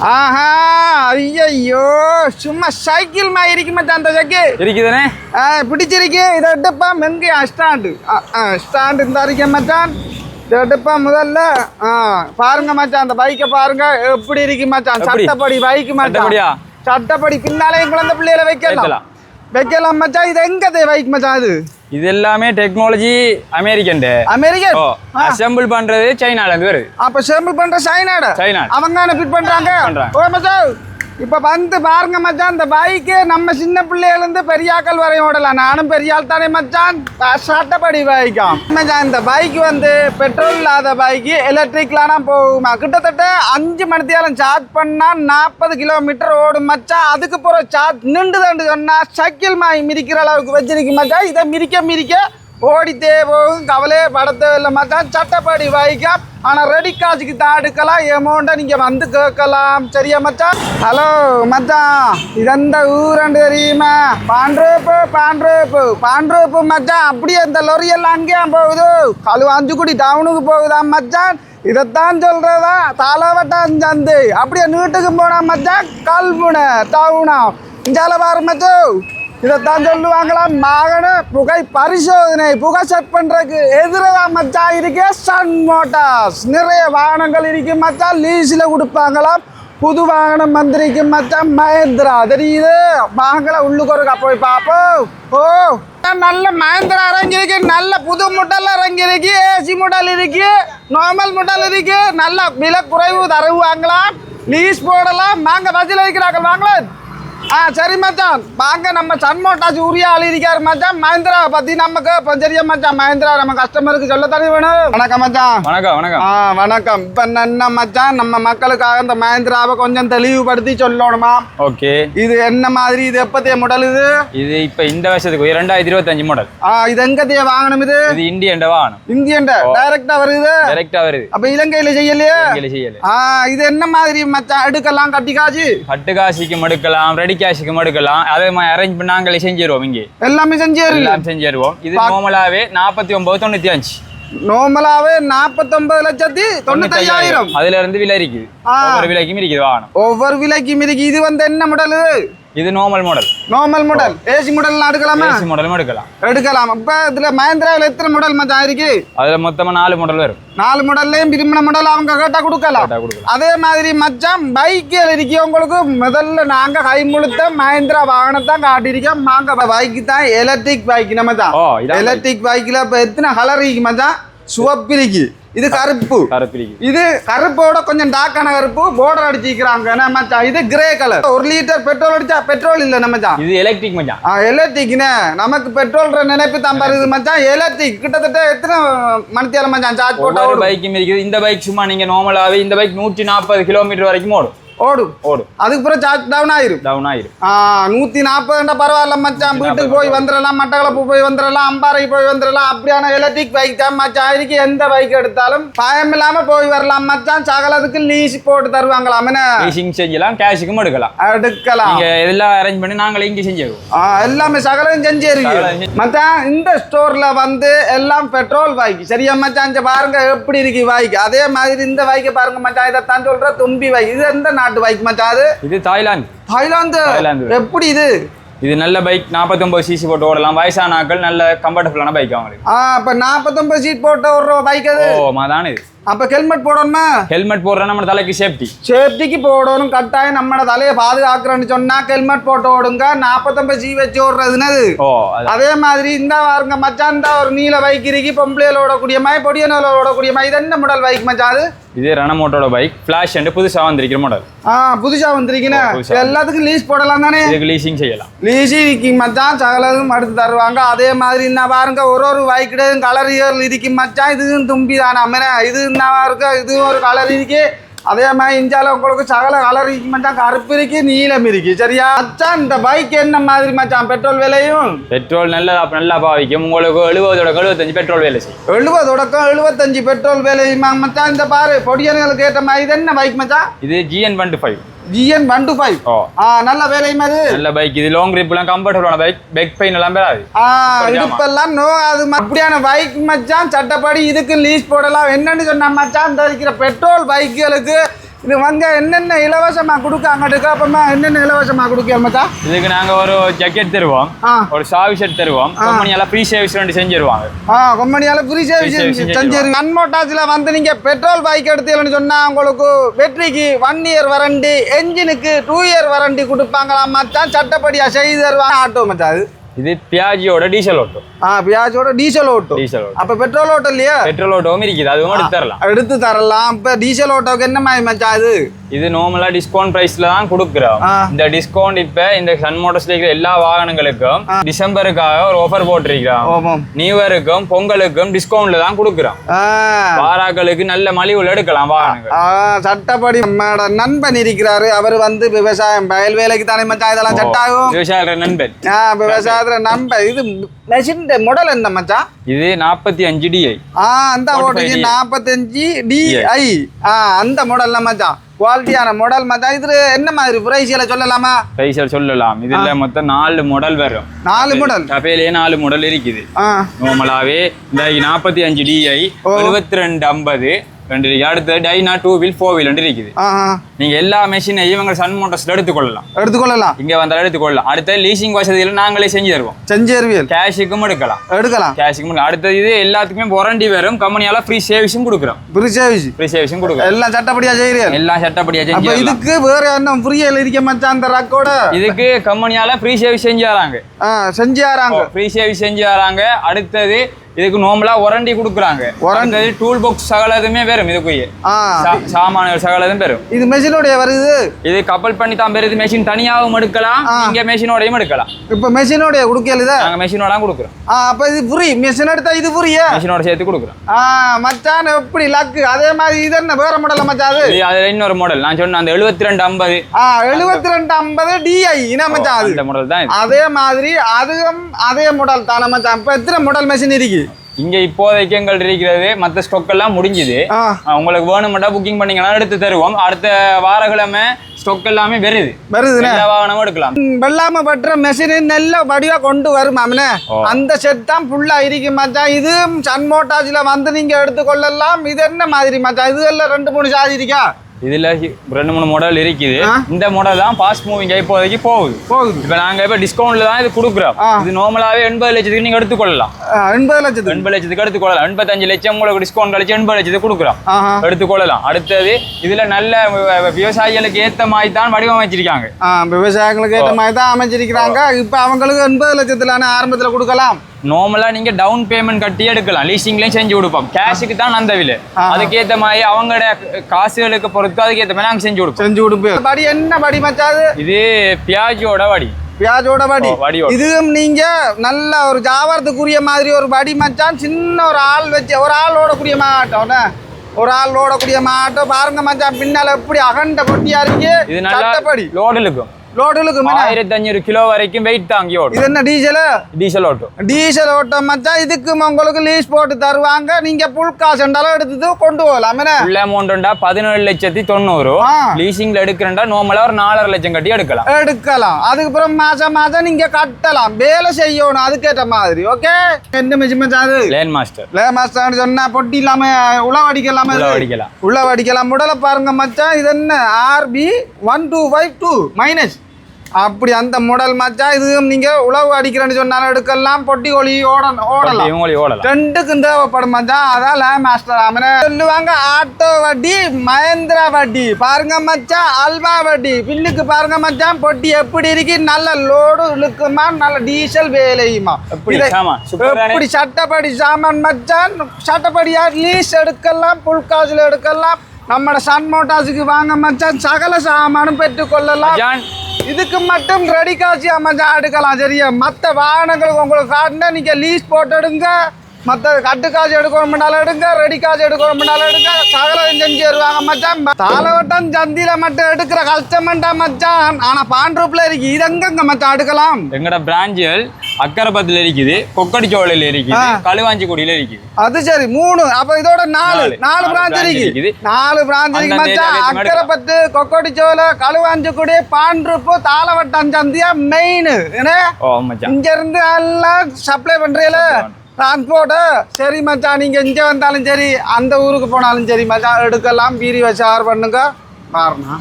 ஆஹா ஐயையோ சும்மா சைக்கிள் மாதிரி இருக்கு மச்சான் அந்த சைக்கிள் இருக்குதானே. ஆ, பிடிச்சிருக்கு. இதை எடுப்பா மெங்க ஸ்டாண்டு. ஸ்டாண்டு இந்த அறிக்கை மச்சான். இதை எடுப்பா முதல்ல. ஆ பாருங்க மச்சான் அந்த பைக்கை பாருங்க. எப்படி இருக்கு மச்சான்? சட்டப்படி பைக் மச்சான்? சட்டப்படி பின்னாலேயும் குழந்தை பிள்ளைகளை வைக்கலாம். வைக்கலாம். மச்சான் இது எங்க பைக் மச்சான் அது? இது எல்லாமே டெக்னாலஜி அமெரிக்கன்? அமெரிக்கன் அசெம்பிள் பண்றது சைனால இருந்து வருது. அப்ப சேம்பிள் பண்ற சைனாட? சைனாட. அவங்க தானே ஃபிட் பண்றாங்க. பண்றாங்க. இப்போ வந்து பாருங்க மச்சான் இந்த பைக்கு நம்ம சின்ன பிள்ளையிலேருந்து பெரியாக்கள் வரையும் ஓடலாம் நானும் பெரிய ஆள் தானே மச்சான். சட்டப்படி பைக்காம் மச்சான் இந்த பைக் வந்து பெட்ரோல் இல்லாத பைக்கு எலக்ட்ரிக்லாம் போகுமா? கிட்டத்தட்ட அஞ்சு மணித்தியாலம் சார்ஜ் பண்ணால் நாற்பது கிலோமீட்டர் ஓடும் மச்சான் அதுக்கு போகிற சார்ஜ் நின்றுதாண்டு சொன்னால் சைக்கிள் மாய் மிதிக்கிற அளவுக்கு வச்சிருக்கு மச்சான் இதை மிதிக்க மிதிக்க ஓடித்தே போகும் கவலையே படத்தே இல்லை மச்சான் சட்டப்படி வைക്കാം ஆனால் ரெடி காசுக்கு தான் எடுக்கலாம் எமௌண்ட்டை நீங்கள் வந்து கேட்கலாம். சரியா மச்சான்? ஹலோ மச்சான். இதெந்த ஊரண்டு தெரியுமா? பாண்ட்ரூப்பு பாண்ட்ரூப்பு பாண்ட்ரூப்பு மச்சான். அப்படியே இந்த லொரியெல்லாம் அங்கேயா போகுது. கழுவாஞ்சுக்குடி டவுனுக்கு போகுதா மச்சான்? இதைத்தான் சொல்கிறதா தலைவட்டம் சந்து. அப்படியே நீட்டுக்கு போனா மச்சான். கல்முனை டவுனா. இஞ்சால பாரு மச்சோ இதைத்தான் சொல்லுவாங்களாம் வாகன புகை பரிசோதனை புகை செட் பண்றதுக்கு எதிராக மச்சான் இருக்கே சன் மோட்டார்ஸ் நிறைய வாகனங்கள் இருக்கு மச்சா. லீஸில் கொடுப்பாங்களாம் புது வாகனம் வந்திருக்கு மச்சா. மஹேந்திரா தெரியுது? வாங்கல உள்ளுக்கு போய் பார்ப்போம். ஓ நல்ல மஹேந்திரா இறங்கியிருக்கு. நல்ல புது முட்டல் இறங்கியிருக்கு. ஏசி முட்டல் இருக்கு. நார்மல் முட்டல் இருக்கு. நல்ல விலை குறைவு தரவு வாங்கலாம் லீஸ் போடலாம். வாங்க பஸ்ஸில் வைக்கிறாங்க வாங்கலாம் ஆ சரி மச்சான். வாங்க நம்ம சன்மோட்டாச்சு உரியா ஆள் இருக்காரு மச்சான். மஹேந்திரா பத்தி நமக்கு பஞ்சரியா மச்சான். மஹேந்திரா நம்ம கஸ்டமருக்கு சொல்ல தானே வேணும். வணக்கம் மச்சான். வணக்கம் வணக்கம். ஆ வணக்கம். இப்போ என்ன மச்சான். நம்ம மக்களுக்காக இந்த மஹேந்திராவை கொஞ்சம் தெளிவுபடுத்தி சொல்லணுமா? ஓகே. இது என்ன மாதிரி? இது எப்பத்திய மாடல் இது? இது இப்ப இந்த வருஷத்துக்கு இரண்டாயிரத்தி இருபத்தஞ்சு மாடல் ஆ இது எங்கத்திய வாங்கணும் இது? இது இந்தியன் வாகனம் இந்தியன் டைரக்டா வருது? டைரக்டா வருது. அப்ப இலங்கையில செய்யலையே? இங்கே செய்யல. ஆ இது என்ன மாதிரி மச்சான்? எடுக்கலாம் கட்டி காஜி பட்டு காசிக்கும் எடுக்கலாம் ரெடி காசிக்கும் எடுக்கலாம். அதே மாதிரி அரேஞ்ச் பண்ணி நாங்களே செஞ்சிருவோம் இங்கே. எல்லாமே செஞ்சு எல்லாம் செஞ்சிருவோம். இது நார்மலாவே நாற்பத்தி ஒன்பது தொண்ணூத்தி அஞ்சு நார்மலாவே நாற்பத்தொன்பது லட்சத்தி தொண்ணூத்தையாயிரம். அதுல இருந்து விலை இருக்குது. ஒவ்வொரு விலைக்கும் இருக்குது வாகனம். ஒவ்வொரு விலைக்கும் இருக்கு இது வந்து என்ன மாடல் இது normal model normal model AC model எடுக்கலாமா? ஏசி மாடலும் எடுக்கலாம். எடுக்கலாம். இப்ப இதுல மஹேந்திராவில் எத்தனை மாடல் மச்சான் இருக்கு? அதுல மொத்தமா நாலு மாடல் வரும். நாலு மாடல்லையும் விரும்பின மாடல் அவங்க கேட்டா கொடுக்கலாம். அதே மாதிரி மச்சான் பைக்கில் இருக்கவங்களுக்கு முதல்ல நாங்க கை முழுத்த மஹேந்திரா வாகனத்தான் காட்டியிருக்கோம். நாங்க பைக்கு தான் எலக்ட்ரிக் பைக் நம்ம தான் எலக்ட்ரிக் பைக்கில் இப்போ எத்தனை கலர் இருக்கு மச்சான்? சிவப்பு இருக்கு. இது கருப்பு. இது கருப்போட கொஞ்சம் டாக்கான கருப்பு. போர்டர் அடிச்சிக்கிறாங்க. மச்சான்? இது கிரே கலர் ஒரு லிட்டர் பெட்ரோல் அடிச்சா பெட்ரோல் இல்லை நம்ம மச்சான்? இது எலக்ட்ரிக் மச்சான். ஆ எலக்ட்ரிக்னே நமக்கு பெட்ரோல்ற நினைப்பு தான் மச்சான். எலக்ட்ரிக் கிட்டத்தட்ட எத்தனை மணித்தியால மச்சான்? சார்ஜ் போட்டா பைக்கும் இருக்குது. இந்த பைக் சும்மா நீங்க நார்மலாவே இந்த பைக் நூற்றி நாற்பது கிலோமீட்டர் வரைக்கும் ஓடும். ஓடும் ஓடும் அதுக்கு பிறகு சார்ஜ் டவுன் ஆயிரும் டவுன் ஆயிரும் ஆ நூத்தி நாற்பதுண்டா பரவாயில்ல மச்சான் வீட்டுக்கு போய் வந்துடலாம் மட்டக்களப்பு போய் வந்துடலாம் அம்பாறை போய் வந்துடலாம் அப்படியான எலக்ட்ரிக் பைக் தான் மச்சான் இதுக்கு எந்த பைக் எடுத்தாலும் பயம் இல்லாம போய் வரலாம் மச்சான் சகலத்துக்கு லீஸ் போட்டு தருவாங்களாம் லீசிங் செஞ்சலாம் கேஷுக்கும் எடுக்கலாம் எடுக்கலாம் இதெல்லாம் அரேஞ்ச் பண்ணி நாங்களே இங்கே செஞ்சிருவோம் ஆ, எல்லாமே சகலம் செஞ்சு இருக்கு மச்சான் இந்த ஸ்டோர்ல வந்து எல்லாம் பெட்ரோல் பைக் சரியா மச்சான் பாருங்க எப்படி இருக்கு பைக் அதே மாதிரி இந்த பைக்கை பாருங்க மச்சான் இதைத்தான் சொல்ற தும்பி பைக் இது எந்த நாட்டு பைக் மச்சான் அது? இது தாய்லாந்து. தாய்லாந்து? தாய்லாந்து. எப்படி இது? இது நல்ல பைக் நாற்பத்தொம்பது சிசி போட்டு ஓடலாம். வயசான ஆட்கள் நல்ல கம்ஃபர்டபுளான பைக் அவங்களுக்கு. ஆ அப்ப நாற்பத்தொன்பது சீட் போட்ட ஒரு பைக் அது. ஓ மாதான இது. அப்ப ஹெல்மெட் போடணுமா? ஹெல்மெட் போடுற நம்ம தலைக்கு சேஃப்டி சேஃப்டிக்கு போடணும் கட்டாயம் நம்மளோட தலையை பாதுகாக்கிறோன்னு சொன்னா ஹெல்மெட் போட்டு ஓடுங்க. நாற்பத்தொன்பது ஜி வச்சு ஓடுறதுன்னு அது. ஓ அது அதே மாதிரி இந்த பாருங்க மச்சான் இந்த ஒரு நீல பைக் இருக்கு. பொம்பளையில ஓடக்கூடிய மாதிரி பொடியனில் ஓடக்கூடிய மாதிரி. இது என்ன மாடல் பைக் மச்சான் அது? இது ரணமோட்டோட பைக் ஃபிளாஷ் அண்ட் புதுசா வந்திருக்கிற மாடல் ஆ புதுசா வந்திருக்கீங்க. எல்லாத்துக்கும் லீஸ் போடலாம் தானே? இதுக்கு லீசிங் செய்யலாம். இருக்கு மச்சான் சகலதும் எடுத்து தருவாங்க. அதே மாதிரி என்ன பாருங்க ஒரு ஒரு பைக்கிடையும் கலர் இயர் இருக்கு மச்சான். இதுவும் தும்பி தானே இது என்ன இருக்கு? இதுவும் ஒரு கலர் இருக்கு. அதே மாதிரி இந்தியாவில் உங்களுக்கு சகல கலர் மச்சான். கருப்பு இருக்கு நீலம் இருக்கு. சரியா? மச்சான் இந்த பைக் என்ன மாதிரி மச்சான்? பெட்ரோல் விலையும்? பெட்ரோல் நல்லா நல்லா பாவிக்கும். உங்களுக்கு எழுபதோட எழுபத்தஞ்சு பெட்ரோல் வேலை செய்யும். எழுபது தொடக்கம் எழுபத்தஞ்சு பெட்ரோல் விலையுமா மச்சான்? இந்த பாரு பொடியனுங்களுக்கு ஏற்ற மாதிரி இது என்ன பைக் மச்சான்? இது GN twenty five GN one two five நல்ல வேலையும் அது நல்ல பைக் இது லாங் ட்ரிப்லாம் கம்ஃபர்டபுளான பைக் பேக் பெயின் எல்லாம். இடுப்பெல்லாம் நோ அது அப்படியான பைக் மச்சான் சட்டப்படி இதுக்கு லீஸ் போடலாம். என்னன்னு சொன்னா மச்சான் இந்த இருக்கிற பெட்ரோல் பைக்குகளுக்கு இது வந்து என்னென்ன இலவசமா கொடுக்காங்க அப்பமா என்னென்ன இலவசமா கொடுக்க மச்சான் இதுக்கு நாங்க ஒரு ஜக்கெட் தருவோம். ஒரு சாவி ஷர்ட் தருவோம். கம்பெனி எல்லாம் ஃப்ரீ சர்வீஸ் ரெண்டு செஞ்சிருவாங்க. ஆ கம்பெனியால ஃப்ரீ சர்வீஸ் செஞ்சிரு நன்மோட்டாச்சில் வந்து நீங்க பெட்ரோல் பைக் எடுத்தீங்கன்னு சொன்னா உங்களுக்கு பேட்டரிக்கு ஒன் இயர் வாரண்டி என்ஜினுக்கு டூ இயர் வாரண்டி கொடுப்பாங்களாம் மச்சான். சட்டப்படியா செய்து தருவாங்க. ஆட்டோ மச்சான் அது. இது பியாஜியோட டீசல் ஓட்டோ ஆ பியாஜோட டீசல் ஓட்டோ டீசல் ஓட்டோ அப்ப பெட்ரோல் ஓட்டோ இல்லையா? பெட்ரோல் ஓட்டோவும் இருக்குது. அதுவும் எடுத்து தரலாம். எடுத்து தரலாம். இப்ப டீசல் ஓட்டோக்கு என்ன மாதிரி மச்சான் அது இது நார்மலா டிஸ்கவுண்ட் பிரைஸ்ல தான் கொடுக்குறோம். இந்த டிஸ்கவுண்ட் இப்ப இந்த சன் மோட்டர்ஸ்ல இருக்கிற எல்லா வாகனங்களுக்கும் டிசம்பருக்காக ஒரு ஆஃபர் போட்டிருக்கிறோம். ஓமம். நியூ இயருக்கும் பொங்கலுக்கும் டிஸ்கவுண்ட்ல தான் கொடுக்குறோம். வாராக்களுக்கு நல்ல மலிவுல எடுக்கலாம் வாகனங்கள். சட்டப்படி நண்பன் இருக்கிறாரு. அவர் வந்து விவசாயம் வயல் வேலைக்கு தானே மச்சான் இதெல்லாம் செட் ஆகும்? விவசாய நண்பன். ஆ நம்ப இது மெஷின் மாடல் என்ன மச்சான்? இது நாற்பத்தி அஞ்சு டிஐ ஆ அந்த 45 ஓட்டுக்கு நாற்பத்தஞ்சு டிஐ ஆ அந்த மாடல்ல மச்சான். குவாலிட்டியான மாடல் மச்சான். இது என்ன மாதிரி பிரைஸ்ல சொல்லலாமா? பைசல் சொல்லலாம். இதுல மொத்தம் நாலு மாடல் வரும். நாலு மாடல் கபேலே நாலு மாடல் இருக்குது. ஆ. நார்மலாவே இந்த நாற்பத்தி அஞ்சு டிஐ எழுபத்தி ரெண்டு ஐம்பது ரெண்டு இருக்கு. அடுத்து டைனா டூ வீல் ஃபோர் வீல் இருக்குது. ஆ ஆ. நீங்க எல்லா மெஷினையும் இவங்க சன் மோட்டர்ஸ்ல எடுத்துக்கொள்ளலாம். எடுத்துக்கொள்ளலாம். இங்க வந்தாலும் எடுத்துக்கொள்ளலாம். அடுத்த லீசிங் வசதிகள் நாங்களே செஞ்சு தருவோம். செஞ்சேர்வியல் கேஷுக்கும் எடுக்கலாம். எடுக்கலாம். கேஷுக்கும் எடுக்கலாம். அடுத்தது இது எல்லாத்துக்குமே வாரண்டி வரும். கம்பெனியால ஃப்ரீ சர்வீஸும் கொடுக்குறோம். ஃப்ரீ சர்வீஸ் ஃப்ரீ சர்வீஸும் கொடுக்குறோம். எல்லாம் சட்டப்படியா செய்கிறீர்கள் எல்லாம் சட்டப்படியா செஞ்சு. இதுக்கு வேற என்ன ஃப்ரீயல் இருக்க மச்சான் அந்த ரக்கோட இதுக்கு கம்பெனியால ஃப்ரீ சர்வீஸ் செஞ்சு தராங்க. ஆ செஞ்சு ஆறாங்க ஃப்ரீ சர்வீஸ் செஞ்சு தராங்க. அடுத்தது இதுக்கு நார்மலா வாரண்டி கொடுக்குறாங்க. அடுத்தது டூல் பாக்ஸ் சகலதுமே வரும் இதுக்குரிய சாமான்கள் சகலதும் வரும் இது மெஷினுடைய வருது இது? கப்பல் பண்ணி தான் பெருது மெஷின் தனியாகவும் எடுக்கலாம். இங்க மெஷினோடையும் எடுக்கலாம். இப்ப மெஷினுடைய கொடுக்கல இதை? நாங்க மெஷினோட கொடுக்குறோம். அப்ப இது ஃப்ரீ மெஷின் எடுத்தா இது ஃப்ரீயா மெஷினோட சேர்த்து கொடுக்குறோம். ஆ மச்சான் எப்படி லக்கு அதே மாதிரி இது என்ன? வேற மாடல் மச்சான் அது? இது அதுல இன்னொரு மாடல் நான் சொன்ன அந்த எழுபத்தி ரெண்டு ஐம்பது. ஆ எழுபத்தி ரெண்டு ஐம்பது டிஐ என்ன மச்சான் அது? மாடல் தான். அதே மாதிரி அதுவும் அதே மாடல் தானே மச்சான். இப்ப எத்தனை மாடல் மெஷின் இருக்கு? இங்க இப்போதைக்கு எங்கள் இருக்கிறது மத்த ஸ்டொக் எல்லாம் முடிஞ்சுது. உங்களுக்கு வேணுமெண்டா புக்கிங் பண்ணீங்கன்னா எடுத்து தருவோம். அடுத்த வாரக்கிழமை ஸ்டொக் எல்லாமே வருது. எல்லா வாகனமும் எடுக்கலாம். வெள்ளாம பற்ற மெஷின் நல்ல வடிவா கொண்டு வரும் மாமனே. அந்த செட் தான் ஃபுல்லா இருக்கு மச்சான் இது சன் மோட்டாஜ்ல வந்து நீங்க எடுத்துக்கொள்ளலாம். இது என்ன மாதிரி மச்சான் இது எல்லாம் ரெண்டு மூணு சாதி இருக்கா? இதுல ரெண்டு மூணு மாடல் இருக்குது. இந்த மாடல் தான் ஃபாஸ்ட் மூவிங் இப்போதைக்கு போகுது. போகுது. இப்போ நாங்க இப்போ டிஸ்கவுண்ட்ல தான் இது கொடுக்குறோம். இது நார்மலாவே எண்பது லட்சத்துக்கு நீங்க எடுத்துக்கொள்ளலாம். எண்பது லட்சத்துக்கு. எண்பது லட்சத்துக்கு எடுத்துக்கொள்ளலாம். எண்பத்தஞ்சு லட்சம் உங்களுக்கு டிஸ்கவுண்ட் கழிச்சு எண்பது லட்சத்துக்கு கொடுக்குறோம். எடுத்துக்கொள்ளலாம். அடுத்தது இதுல நல்ல விவசாயிகளுக்கு ஏத்த மாதிரி தான் வடிவமைச்சிருக்காங்க. விவசாயிகளுக்கு ஏற்ற மாதிரி தான் அமைச்சிருக்கிறாங்க இப்போ அவங்களுக்கு எண்பது லட்சத்துலான ஆரம்பத்தில் கொடுக்கலாம். நார்மலா நீங்க டவுன் பேமெண்ட் கட்டி எடுக்கலாம். லீசிங்லயும் செஞ்சு கொடுப்போம். கேஷுக்கு தான் அந்த விலை. அதுக்கேத்த மாதிரி அவங்களோட காசுகளுக்கு பொறுத்து அதுக்கேத்த மாதிரி நாங்க செஞ்சு கொடுப்போம். செஞ்சு கொடுப்பேன் படி என்ன படி மச்சாது இது பியாஜோட வடி. பியாஜோட வடியோட. இதுவும் நீங்க நல்ல ஒரு ஜாவரத்துக்குரிய மாதிரி ஒரு படி மச்சான். சின்ன ஒரு ஆள் வச்சு ஒரு ஆள் ஓடக்கூடிய மாட்டோம்? ஒரு ஆள் ஓடக்கூடிய மாட்டோம். பாருங்க மச்சான் பின்னால எப்படி அகண்ட பொட்டியா இருக்கு. இது நல்லா சட்டப்படி. லோடு இருக்கும் லோடுலுக்கு ஆயிரத்தி அஞ்சூறு கிலோ வரைக்கும் வெயிட் தாங்கி ஓடும். இது என்ன டீசலு? டீசல் ஓட்டும். டீசல் ஓட்டம் மச்சான் இதுக்கு உங்களுக்கு லீஸ் போட்டு தருவாங்க. நீங்க புல் காசு இருந்தாலும் எடுத்து கொண்டு போகலாம். ஃபுல் அமௌண்ட்டா பதினேழு லட்சத்தி தொண்ணூறு. லீசிங்ல எடுக்கிறேன்டா. நார்மலா ஒரு நாலரை லட்சம் கட்டி எடுக்கலாம். எடுக்கலாம். அதுக்கப்புறம் மாசம் மாசம் நீங்க கட்டலாம். வேலை செய்யணும். அதுக்கேற்ற மாதிரி ஓகே என்ன மிச்சு மச்சான் அது லேன் மாஸ்டர் லே மாஸ்டர் சொன்னா பொட்டி இல்லாம உள்ள இது? அடிக்கலாம். முடலை பாருங்க மச்சான் இது என்ன? RP one two five two minus அப்படி அந்த முடல் மச்சான் இதுவும் நீங்க உழவு அடிக்கிறேன்னு சொன்னாலும் எடுக்கலாம் பொட்டி ஒளி ஓட ஓடலாம். ரெண்டுக்கும் தேவைப்படும் மச்சான். அதான் லே மாஸ்டர் அவனே சொல்லுவாங்க ஆட்டோ வட்டி மகேந்திரா வட்டி. பாருங்க மச்சான் அல்வா வட்டி. பின்னுக்கு பாருங்க மச்சான் பொட்டி எப்படி இருக்கு? நல்ல லோடு இழுக்குமா? நல்ல டீசல் வேலையுமா? எப்படி சட்டப்படி சாமான் மச்சான்? சட்டப்படியா லீஸ் எடுக்கலாம் புல் காசுல எடுக்கலாம். நம்மட சன் மோட்டார்ஸுக்கு வாங்க மச்சான். சகல சாமானும் பெற்றுக்கொள்ளலாம் இதுக்கு மட்டும் ரெடி காசு மச்சான் எடுக்கலாம். சரியா மற்ற வாகனங்களுக்கு உங்களுக்கு காட்டினா நீங்கள் லீஸ் போட்டு எடுங்க. மற்ற கட்டு காசு எடுக்கணும்னாலும் எடுங்க ரெடி காசு எடுக்கணும்னாலும் எடுங்க. சகல செஞ்சு வருவாங்க மச்சான். தாளவட்டம் சந்தியில மட்டும் எடுக்கிற கஷ்டமண்டா மச்சான். ஆனா பாண்ட்ரூப்ல இருக்கு இது எங்கெங்க மச்சான் எடுக்கலாம்? எங்கட பிராஞ்சுகள் அக்கரப்பத்துல இருக்குது கொக்கடிச்சோலையில இருக்குது. களுவாஞ்சிக்குடியில இருக்குது. அது சரி மூணு அப்ப இதோட நாலு நாலு. பிரான்ச் இருக்கு இருக்குது. நாலு பிரான்ச் இருக்கு மச்சான் அக்கரைப்பத்து கொக்கோடிச்சோல களுவாஞ்சிக்குடி பாண்ட்ருப்பு தாளவட்டம் சந்தியா மெயின் இங்க இருந்து எல்லாம் சப்ளை பண்றீல டிரான்ஸ்போர்ட் சரி மச்சான் நீங்க இங்க வந்தாலும் சரி அந்த ஊருக்கு போனாலும் சரி மச்சான் எடுக்கலாம். பீரி வச்சு ஆர் பண்ணுங்க. பாருண்ணா